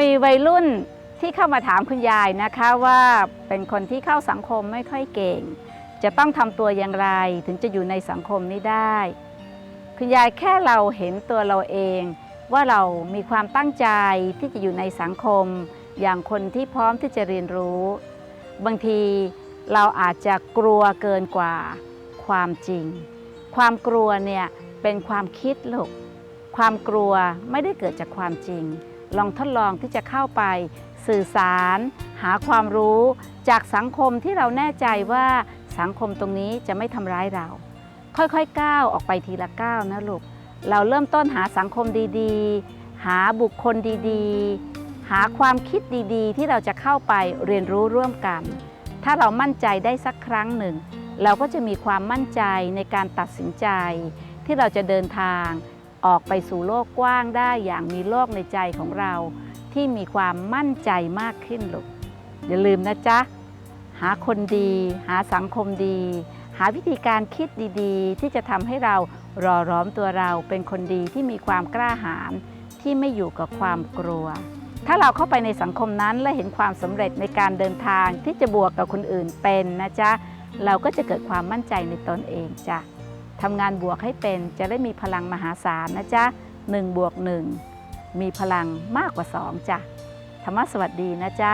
มีวัยรุ่นที่เข้ามาถามคุณยายนะคะว่าเป็นคนที่เข้าสังคมไม่ค่อยเก่ง จะต้องทำตัวอย่างไรถึงจะอยู่ในสังคมนี้ได้ คุณยายแค่เราเห็นตัวเราเอง ว่าเรามีความตั้งใจที่จะอยู่ในสังคม อย่างคนที่พร้อมที่จะเรียนรู้ บางทีเราอาจจะกลัวเกินกว่าความจริง ความกลัวเนี่ยเป็นความคิดหลกความกลัวไม่ได้เกิดจากความจริง ลองทดลองที่จะเข้าไป สื่อสาร หาความรู้จากสังคมที่เราแน่ใจว่าสังคมตรงนี้จะไม่ทำร้ายเรา ค่อยๆก้าวออกไปทีละก้าวนะลูกเราเริ่มต้นหาสังคมดีๆ หาบุคคลดีๆ หาความคิดดีๆ ที่เราจะเข้าไปเรียนรู้ร่วมกัน ถ้าเรามั่นใจได้สักครั้งหนึ่ง เราก็จะมีความมั่นใจในการตัดสินใจ ที่เราจะเดินทาง ออกไปสู่โลกกว้างได้อย่างมีโลกในใจของเรา ที่มีความมั่นใจมากขึ้นลูกอย่าลืมนะจ๊ะ หาคนดี หาสังคมดี หาวิธีการคิดดีๆ ที่จะทำให้เรารอร้อมตัวเราเป็นคนดีที่มีความกล้าหาญที่ไม่อยู่กับความกลัว ถ้าเราเข้าไปในสังคมนั้นและเห็นความสำเร็จในการเดินทางที่จะบวกกับคนอื่นเป็นนะจ๊ะ เราก็จะเกิดความมั่นใจในตนเองจ้ะ ทำงานบวกให้เป็นจะได้มีพลังมหาศาลนะจ๊ะ1บวก1มีพลังมากกว่า 2จ้ะธรรมะสวัสดีนะจ๊ะ